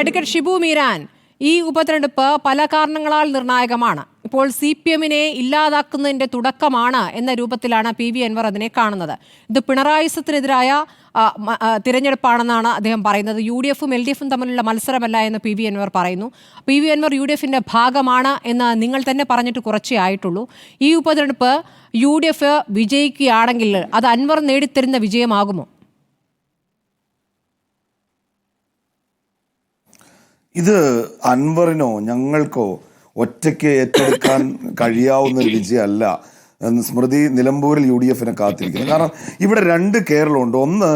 Advocate Shibu Meeran ഈ ഉപതെരഞ്ഞെടുപ്പ് പല കാരണങ്ങളാൽ നിർണായകമാണ്. ഇപ്പോൾ സി പി എമ്മിനെ ഇല്ലാതാക്കുന്നതിന്റെ തുടക്കമാണ് എന്ന രൂപത്തിലാണ് പി വി അൻവർ അതിനെ കാണുന്നത്. ഇത് പിണറായി സത്തിനെതിരായ തിരഞ്ഞെടുപ്പാണെന്നാണ് അദ്ദേഹം പറയുന്നത്. യു ഡി എഫും എൽ ഡി എഫും തമ്മിലുള്ള മത്സരമല്ല എന്ന് പി വി അൻവർ പറയുന്നു. പി വി അൻവർ യു ഡി എഫിന്റെ ഭാഗമാണ് എന്ന് നിങ്ങൾ തന്നെ പറഞ്ഞിട്ട് കുറച്ചേ ആയിട്ടുള്ളൂ. ഈ ഉപതെരഞ്ഞെടുപ്പ് യു ഡി എഫ് വിജയിക്കുകയാണെങ്കിൽ അത് അൻവർ നേടിത്തരുന്ന വിജയമാകുമോ? ഇത് അൻവറിനോ ഞങ്ങൾക്കോ ഒറ്റയ്ക്ക് ഏറ്റെടുക്കാൻ കഴിയാവുന്ന ഒരു വിജയമല്ല സ്മൃതി നിലമ്പൂരിൽ യു ഡി എഫിനെ കാത്തിരിക്കുന്നു. കാരണം ഇവിടെ രണ്ട് കേരളമുണ്ട്. ഒന്ന്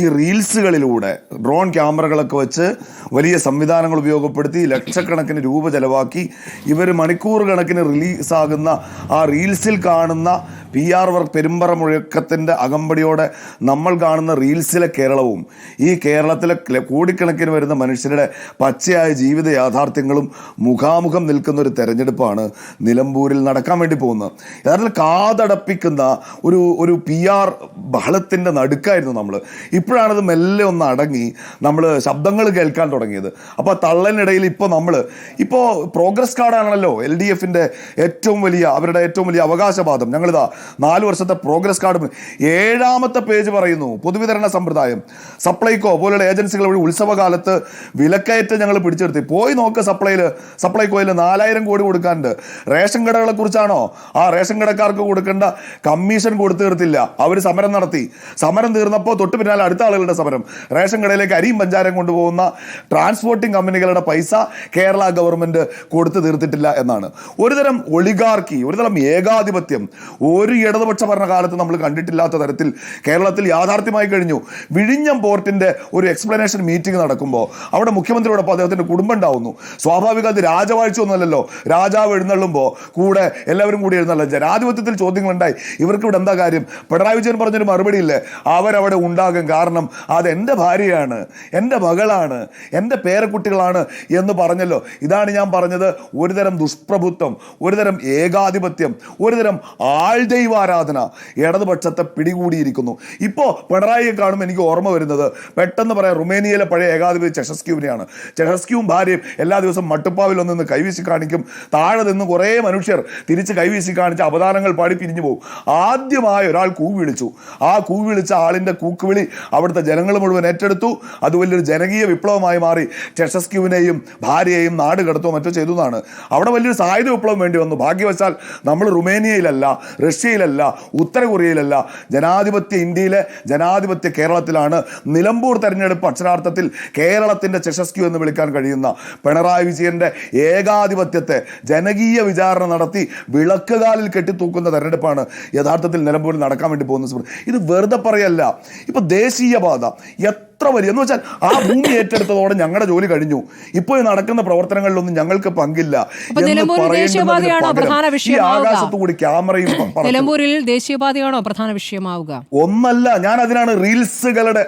ഈ റീൽസുകളിലൂടെ ഡ്രോൺ ക്യാമറകളൊക്കെ വെച്ച് വലിയ സംവിധാനങ്ങൾ ഉപയോഗപ്പെടുത്തി ലക്ഷക്കണക്കിന് രൂപ ചെലവാക്കി ഇവർ മണിക്കൂർ കണക്കിന് റിലീസാകുന്ന ആ റീൽസിൽ കാണുന്ന പി ആർ വർക്ക് പെരുമ്പറ മുഴക്കത്തിന്റെ അകമ്പടിയോടെ നമ്മൾ കാണുന്ന റീൽസിലെ കേരളവും ഈ കേരളത്തിലെ കോടിക്കണക്കിന് വരുന്ന മനുഷ്യരുടെ പച്ചയായ ജീവിത യാഥാർത്ഥ്യങ്ങളും മുഖാമുഖം നിൽക്കുന്ന ഒരു തെരഞ്ഞെടുപ്പാണ് നിലമ്പൂരിൽ നടക്കാൻ വേണ്ടി പോകുന്നത്. യഥാർത്ഥത്തിൽ കാതടപ്പിക്കുന്ന ഒരു ഒരു പി ആർ ബഹളത്തിന്റെ നടുക്കായിരുന്നു നമ്മൾ. ഇപ്പോഴാണത് മെല്ലെ ഒന്ന് അടങ്ങി നമ്മൾ ശബ്ദങ്ങൾ കേൾക്കാൻ തുടങ്ങിയത്. അപ്പോൾ തള്ളലിനിടയിൽ ഇപ്പോൾ നമ്മൾ ഇപ്പോൾ പ്രോഗ്രസ് കാർഡാണല്ലോ എൽ ഡി എഫിന്റെ ഏറ്റവും വലിയ അവരുടെ ഏറ്റവും വലിയ അവകാശവാദം. ഞങ്ങളിതാ നാല് വർഷത്തെ പ്രോഗ്രസ് കാർഡ് ഏഴാമത്തെ പേജ് പറയുന്നു പൊതുവിതരണ സമ്പ്രദായം. സപ്ലൈകോ പോലുള്ള ഏജൻസികൾ വഴി ഉത്സവകാലത്ത് വിലക്കയറ്റം ഞങ്ങൾ പിടിച്ചെടുത്തി. പോയി നോക്ക് സപ്ലൈയിൽ സപ്ലൈകോയിൽ നാലായിരം കോടി കൊടുക്കാനുണ്ട്. റേഷൻ കടകളെ കുറിച്ചാണോ? ആ റേഷൻ കടക്കാർക്ക് കൊടുക്കേണ്ട കമ്മീഷൻ കൊടുത്തു തീർത്തില്ല. അവർ സമരം നടത്തി. സമരം തീർന്നപ്പോൾ തൊട്ട് പിന്നാലെ അടുത്ത ആളുകളുടെ സമരം. റേഷൻ കടയിലേക്ക് അരിയും പഞ്ചാരം കൊണ്ടുപോകുന്ന ട്രാൻസ്പോർട്ടിംഗ് കമ്പനികളുടെ പൈസ കേരള ഗവൺമെന്റ് കൊടുത്തു തീർത്തിട്ടില്ല എന്നാണ്. ഒരുതരം ഒളിഗാർക്കി ഒരുതരം ഏകാധിപത്യം ഒരു ഇടതുപക്ഷ ഭരണകാലത്ത് നമ്മൾ കണ്ടിട്ടില്ലാത്ത തരത്തിൽ കേരളത്തിൽ യാഥാർത്ഥ്യമായി കഴിഞ്ഞു. വിഴിഞ്ഞം പോർട്ടിന്റെ ഒരു എക്സ്പ്ലനേഷൻ മീറ്റിംഗ് നടക്കുമ്പോൾ അവിടെ മുഖ്യമന്ത്രിയോടൊപ്പം അദ്ദേഹത്തിന്റെ കുടുംബം ഉണ്ടാവുന്നു. സ്വാഭാവിക അത് രാജവാഴ്ച ഒന്നുമല്ലല്ലോ. രാജാവ് എഴുന്നള്ളുമ്പോൾ കൂടെ എല്ലാവരും കൂടി എഴുന്നള്ള. ജനാധിപത്യത്തിൽ ചോദ്യങ്ങളുണ്ടായി. ഇവർക്ക് ഇവിടെ എന്താ കാര്യം? പിണറായി വിജയൻ പറഞ്ഞൊരു മറുപടി ഇല്ലേ അവരവിടെ ഉണ്ടാകും കാരണം അത് എന്റെ ഭാര്യയാണ് എന്റെ മകളാണ് എന്റെ പേരക്കുട്ടികളാണ് എന്ന് പറഞ്ഞല്ലോ. ഇതാണ് ഞാൻ പറഞ്ഞത്. ഒരുതരം ദുഷ്പ്രഭുത്വം ഒരുതരം ഏകാധിപത്യം ഒരുതരം ആൾദൈവാരാധന ഇടതുപക്ഷത്തെ പിടികൂടിയിരിക്കുന്നു. ഇപ്പോൾ പിണറായിയെ കാണുമ്പോൾ എനിക്ക് ഓർമ്മ വരുന്നത് പെട്ടെന്ന് പറയാം റുമേനിയയിലെ പഴയ ഏകാധിപതി ചെഷസ്ക്യൂവിനെയാണ്. ചെഷസ്ക്യൂവും ഭാര്യയും എല്ലാ ദിവസവും മട്ടുപ്പാവിൽ ഒന്ന് കൈവീശി കാണിക്കും. താഴെ നിന്ന് കുറേ മനുഷ്യർ തിരിച്ച് കൈവീശി കാണിച്ച് അവതാരങ്ങൾ പാടി പിരിഞ്ഞു പോകും. ആദ്യമായി ഒരാൾ കൂവിളിച്ചു ആ കൂവിളിച്ച ആളിന്റെ കൂക്കുവിളി അവിടുത്തെ ജനങ്ങൾ മുഴുവൻ ഏറ്റെടുത്തു. അത് വലിയൊരു ജനകീയ വിപ്ലവമായി മാറി. ചെഷസ്ക്യൂവിനെയും ഭാര്യയെയും നാട് കടത്തോ മറ്റോ ചെയ്തു എന്നാണ്. അവിടെ വലിയൊരു സായുധ വിപ്ലവം വേണ്ടി വന്നു. ഭാഗ്യവശാൽ നമ്മൾ റുമേനിയയിലല്ല റഷ്യയിലല്ല ഉത്തര കൊറിയയിലല്ല ജനാധിപത്യ ഇന്ത്യയിലെ ജനാധിപത്യ കേരളത്തിലാണ് നിലമ്പൂർ തെരഞ്ഞെടുപ്പ് അക്ഷരാർത്ഥത്തിൽ കേരളത്തിന്റെ ചെഷസ്ക്യൂ എന്ന് വിളിക്കാൻ കഴിയുന്ന പിണറായി വിജയന്റെ ഏകാധിപത്യത്തെ ജനകീയ വിചാരണ നടത്തി വിളക്കുകാലിൽ കെട്ടിത്തൂക്കുന്ന തെരഞ്ഞെടുപ്പാണ് യഥാർത്ഥത്തിൽ നിലമ്പൂരിൽ നടക്കാൻ വേണ്ടി പോകുന്ന സുഹൃത്ത്. ഇത് വെറുതെ പറയല്ല ഇപ്പോൾ ദേശീയപാത എത്ര വലിയ എന്ന് വെച്ചാൽ ആ ഭൂമി ഏറ്റെടുത്തതോടെ ഞങ്ങളുടെ ജോലി കഴിഞ്ഞു ഇപ്പോൾ നടക്കുന്ന പ്രവർത്തനങ്ങളിലൊന്നും ഞങ്ങൾക്ക് പങ്കില്ല ഈ? ആകാശത്തു കൂടി ക്യാമറയും നിലമ്പൂരിൽ ദേശീയപാതയാണോ പ്രധാന വിഷയമാവുക ഒന്നല്ല ഞാൻ അതിനാണ് റീൽസുകളുടെ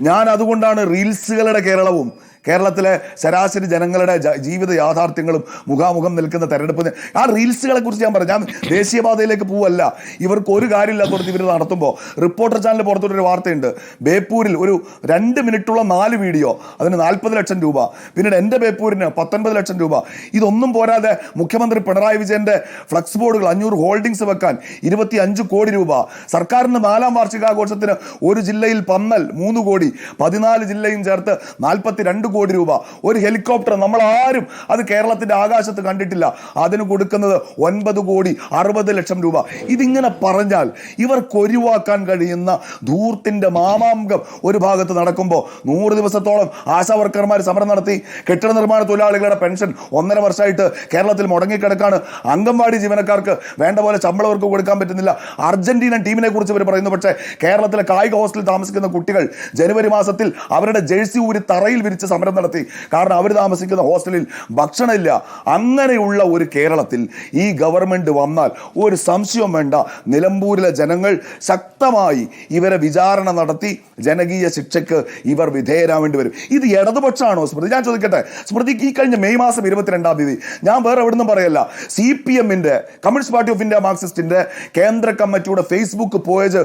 ഞാൻ അതുകൊണ്ടാണ് റീൽസുകളുടെ കേരളവും കേരളത്തിലെ ശരാശരി ജനങ്ങളുടെ ജീവിത യാഥാർത്ഥ്യങ്ങളും മുഖാമുഖം നിൽക്കുന്ന തെരഞ്ഞെടുപ്പ് ആ റീൽസുകളെ കുറിച്ച് ഞാൻ പറഞ്ഞു ഞാൻ ദേശീയപാതയിലേക്ക് പോവല്ല. ഇവർക്ക് ഒരു കാര്യമില്ലാത്തടത്ത് ഇവർ നടത്തുമ്പോൾ റിപ്പോർട്ടർ ചാനൽ പുറത്തൊരു വാർത്തയുണ്ട്. ബേപ്പൂരിൽ ഒരു രണ്ട് മിനിറ്റുള്ള നാല് വീഡിയോ അതിന് നാൽപ്പത് ലക്ഷം രൂപ. പിന്നീട് എന്റെ ബേപ്പൂരിന് പത്തൊൻപത് ലക്ഷം രൂപ. ഇതൊന്നും പോരാതെ മുഖ്യമന്ത്രി പിണറായി വിജയന്റെ ഫ്ലക്സ് ബോർഡുകൾ അഞ്ഞൂറ് ഹോൾഡിംഗ്സ് വെക്കാൻ ഇരുപത്തി അഞ്ച് കോടി രൂപ. സർക്കാരിന്റെ നാലാം വാർഷികാഘോഷത്തിന് ഒരു ജില്ലയിൽ പന്നൽ മൂന്ന് കോടി. പതിനാല് ജില്ലയും ചേർത്ത് നാൽപ്പത്തി രണ്ട് കോടി രൂപ. ഒരു ഹെലികോപ്റ്റർ നമ്മൾ ആരും അത് കേരളത്തിന്റെ ആകാശത്ത് കണ്ടിട്ടില്ല. അതിന് കൊടുക്കുന്നത് ഒൻപത് കോടി അറുപത് ലക്ഷം രൂപ. ഇതിങ്ങനെ പറഞ്ഞാൽ ഇവർക്ക് ഒഴിവാക്കാൻ കഴിയുന്ന ധൂർത്തിന്റെ മാമാങ്കം ഒരു ഭാഗത്ത് നടക്കുമ്പോൾ നൂറ് ദിവസത്തോളം ആശാവർക്കർമാർ സമരം നടത്തി. കെട്ടിട നിർമ്മാണ തൊഴിലാളികളുടെ പെൻഷൻ ഒന്നര വർഷമായിട്ട് കേരളത്തിൽ മുടങ്ങിക്കിടക്കാണ്. അംഗൻവാടി ജീവനക്കാർക്ക് വേണ്ട പോലെ ശമ്പളവർക്ക് കൊടുക്കാൻ പറ്റുന്നില്ല. അർജന്റീന ടീമിനെ കുറിച്ച് ഇവർ പറയുന്നു. പക്ഷേ കേരളത്തിലെ കായിക ഹോസ്റ്റലിൽ താമസിക്കുന്ന കുട്ടികൾ ജനുവരി മാസത്തിൽ അവരുടെ ജേഴ്സി ഊരി തറയിൽ വിരിച്ച് സമരം നടത്തി. കാരണം അവർ താമസിക്കുന്ന ഹോസ്റ്റലിൽ ഭക്ഷണമില്ല. അങ്ങനെയുള്ള ഒരു കേരളത്തിൽ ഈ ഗവൺമെന്റ് വന്നാൽ ഒരു സംശയം വേണ്ട. നിലമ്പൂരിലെ ജനങ്ങൾ ശക്തമായി ഇവരെ വിചാരണ നടത്തി ജനകീയ ശിക്ഷയ്ക്ക് ഇവർ വിധേയരാവേണ്ടി വരും. ഇത് ഇടതുപക്ഷമാണോ സ്മൃതി? ഞാൻ ചോദിക്കട്ടെ. സ്മൃതിക്ക് ഈ കഴിഞ്ഞ മെയ് മാസം ഇരുപത്തിരണ്ടാം തീയതി ഞാൻ വേറെ എവിടെ നിന്നും പറയല്ല. സി പി എമ്മിന്റെ കമ്മ്യൂണിസ്റ്റ് പാർട്ടി ഓഫ് ഇന്ത്യ മാർക്സിസ്റ്റിന്റെ കേന്ദ്ര കമ്മിറ്റിയുടെ ഫേസ്ബുക്ക് പേജ്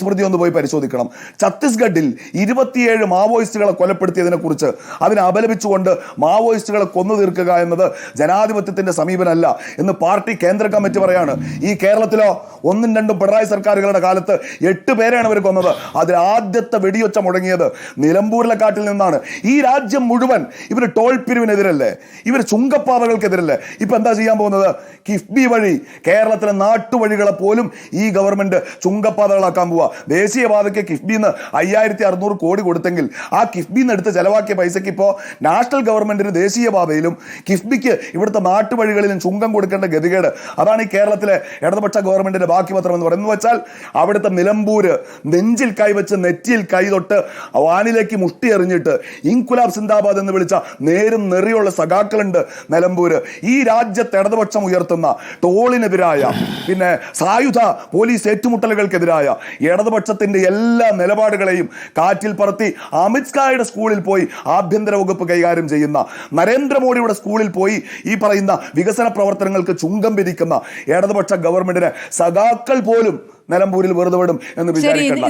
സ്മൃതി ഒന്ന് പോയി പരിശോധിക്കണം. ഛത്തീസ്ഗഡിൽ ഇരുപത്തിയേഴ് മാവോയിസ്റ്റുകളെ കൊലപ്പെടുത്തിയതിനെ കുറിച്ച് അതിനെ അപലപിച്ചുകൊണ്ട് മാവോയിസ്റ്റുകളെ കൊന്നു തീർക്കുക എന്നത് ജനാധിപത്യത്തിന്റെ സമീപനമല്ല എന്ന് പാർട്ടി കേന്ദ്ര കമ്മിറ്റി പറയാണ്. ഈ കേരളത്തിലോ ഒന്നും രണ്ടും പിണറായി സർക്കാരുകളുടെ കാലത്ത് എട്ട് പേരെയാണ് ഇവർ കൊന്നത്. അതിൽ ആദ്യത്തെ വെടിയൊച്ച മുടങ്ങിയത് നിലമ്പൂരിലെ കാട്ടിൽ നിന്നാണ്. ഈ രാജ്യം മുഴുവൻ ഇവർ ടോൾ പിരിവിനെതിരല്ലേ ഇവർ ചുങ്കപ്പാതകൾക്കെതിരല്ലേ ഇപ്പൊ എന്താ ചെയ്യാൻ പോകുന്നത്? കിഫ്ബി വഴി കേരളത്തിലെ നാട്ടുവഴികളെ പോലും ഈ ഗവൺമെന്റ് ചുങ്കപ്പാതകളാക്കാൻ പോവുക ദേശീയപാതയ്ക്ക് കിഫ്ബിന്ന് അയ്യായിരത്തി അറുന്നൂറ് കോടി കൊടുത്തെങ്കിൽ ആ കിഫ്ബിന്ന് എടുത്ത് ചെലവാക്കിയ പൈസയ്ക്ക് ഇപ്പോൾ നാഷണൽ ഗവൺമെന്റിന് ദേശീയപാതയിലും കിഫ്ബിക്ക് ഇവിടുത്തെ നാട്ടുവഴികളിലും ചുങ്കം കൊടുക്കേണ്ട ഗതികേട്. അതാണ് ഈ കേരളത്തിലെ ഇടതുപക്ഷ ഗവൺമെന്റിന്റെ ബാക്കി പത്രം എന്ന് പറയുന്നത് വെച്ചാൽ അവിടുത്തെ നിലമ്പൂര് നെഞ്ചിൽ കൈവച്ച് നെറ്റിയിൽ കൈ തൊട്ട് വാനിലേക്ക് മുഷ്ടി എറിഞ്ഞിട്ട് ഇൻകുലാബ് സിന്ദാബാദ് എന്ന് വിളിച്ച നേരും നെറിയുള്ള സഖാക്കളുണ്ട് നിലമ്പൂര്. ഈ രാജ്യത്തെ ഇടതുപക്ഷം ഉയർത്തുന്ന ടോളിനെതിരായ പിന്നെ സായുധ പോലീസ് ഏറ്റുമുട്ടലുകൾക്കെതിരായ ഇടതുപക്ഷത്തിന്റെ എല്ലാ നിലപാടുകളെയും കാറ്റിൽ പറത്തി അമിത് ഷായുടെ സ്കൂളിൽ പോയി ആഭ്യന്തര വകുപ്പ് കൈകാര്യം ചെയ്യുന്ന നരേന്ദ്രമോദിയുടെ സ്കൂളിൽ പോയി ഈ പറയുന്ന വികസന പ്രവർത്തനങ്ങൾക്ക് ചുങ്കം പിരിക്കുന്ന ഇടതുപക്ഷ ഗവൺമെന്റിന് സഖാക്കൾ പോലും നിലമ്പൂരിൽ വെറുതെ വിടും എന്ന് വിചാരിക്കണ്ട.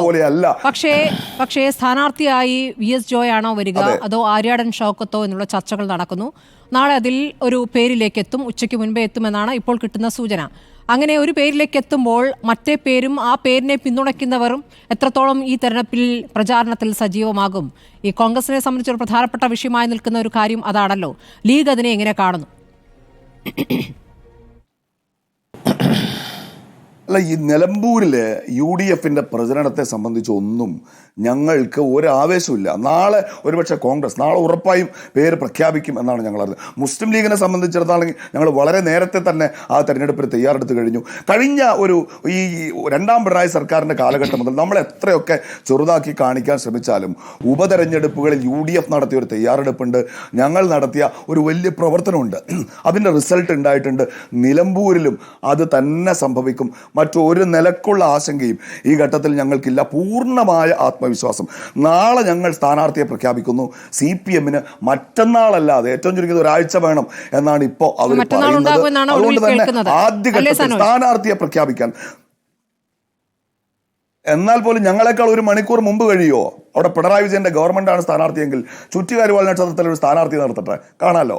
പോലെയല്ല. പക്ഷേ പക്ഷേ സ്ഥാനാർത്ഥിയായി വി എസ് ജോയ് ആണോ വരിക? അതോ. ആര്യാടൻ ഷൗക്കത്തോ എന്നുള്ള ചർച്ചകൾ നടക്കുന്നു. നാളെ അതിൽ ഒരു പേരിലേക്ക് എത്തും ഉച്ചയ്ക്ക് മുൻപേ എത്തുമെന്നാണ് ഇപ്പോൾ കിട്ടുന്ന സൂചന. അങ്ങനെ ഒരു പേരിലേക്ക് എത്തുമ്പോൾ മറ്റേ പേരും ആ പേരിനെ പിന്തുണയ്ക്കുന്നവരും എത്രത്തോളം ഈ തെരഞ്ഞെടുപ്പിൽ പ്രചാരണത്തിൽ സജീവമാകും? ഈ കോൺഗ്രസിനെ സംബന്ധിച്ച് ഒരു പ്രധാനപ്പെട്ട വിഷയമായി നിൽക്കുന്ന ഒരു കാര്യം അതാണല്ലോ. ലീഗ് അതിനെ എങ്ങനെ കാണുന്നു? അല്ല ഈ നിലമ്പൂരിൽ യു ഡി എഫിന്റെ പ്രചരണത്തെ സംബന്ധിച്ച് ഒന്നും ഞങ്ങൾക്ക് ഒരു ആവേശമില്ല നാളെ ഒരുപക്ഷെ കോൺഗ്രസ് നാളെ ഉറപ്പായും പേര് പ്രഖ്യാപിക്കും എന്നാണ് ഞങ്ങൾ അറിഞ്ഞത് മുസ്ലിം ലീഗിനെ സംബന്ധിച്ചിടത്തോളം ഞങ്ങൾ വളരെ നേരത്തെ തന്നെ ആ തെരഞ്ഞെടുപ്പിന് തയ്യാറെടുത്ത് കഴിഞ്ഞു. കഴിഞ്ഞ ഒരു ഈ രണ്ടാം പിണറായി സർക്കാരിന്റെ കാലഘട്ടം മുതൽ നമ്മൾ എത്രയൊക്കെ ചെറുതാക്കി കാണിക്കാൻ ശ്രമിച്ചാലും ഉപതെരഞ്ഞെടുപ്പുകളിൽ യു ഡി എഫ് നടത്തിയ ഒരു തയ്യാറെടുപ്പുണ്ട്. ഞങ്ങൾ നടത്തിയ ഒരു വലിയ പ്രവർത്തനമുണ്ട്. അതിന്റെ റിസൾട്ട് ഉണ്ടായിട്ടുണ്ട്. നിലമ്പൂരിലും അത് തന്നെ സംഭവിക്കും. മറ്റൊരു നിലക്കുള്ള ആശങ്കയും ഈ ഘട്ടത്തിൽ ഞങ്ങൾക്കില്ല. പൂർണമായ ആത്മവിശ്വാസം. നാളെ ഞങ്ങൾ സ്ഥാനാർത്ഥിയെ പ്രഖ്യാപിക്കുന്നു. സി പി എമ്മിന് മറ്റന്നാളല്ലാതെ ഏറ്റവും ചുരുങ്ങിയത് ഒരാഴ്ച വേണം എന്നാണ് ഇപ്പോൾ അവർ പറയുന്നത്. അതുകൊണ്ട് തന്നെ ആദ്യഘട്ടത്തിൽ സ്ഥാനാർത്ഥിയെ പ്രഖ്യാപിക്കാൻ. എന്നാൽ പോലും ഞങ്ങളെക്കാൾ ഒരു മണിക്കൂർ മുമ്പ് കഴിയുമോ? അവിടെ പിണറായി വിജയന്റെ ഗവൺമെന്റാണ് സ്ഥാനാർത്ഥിയെങ്കിൽ ചുറ്റുകാരി വാൽ നക്ഷത്രത്തിൽ ഒരു സ്ഥാനാർത്ഥി നിർത്തട്ടെ കാണാലോ?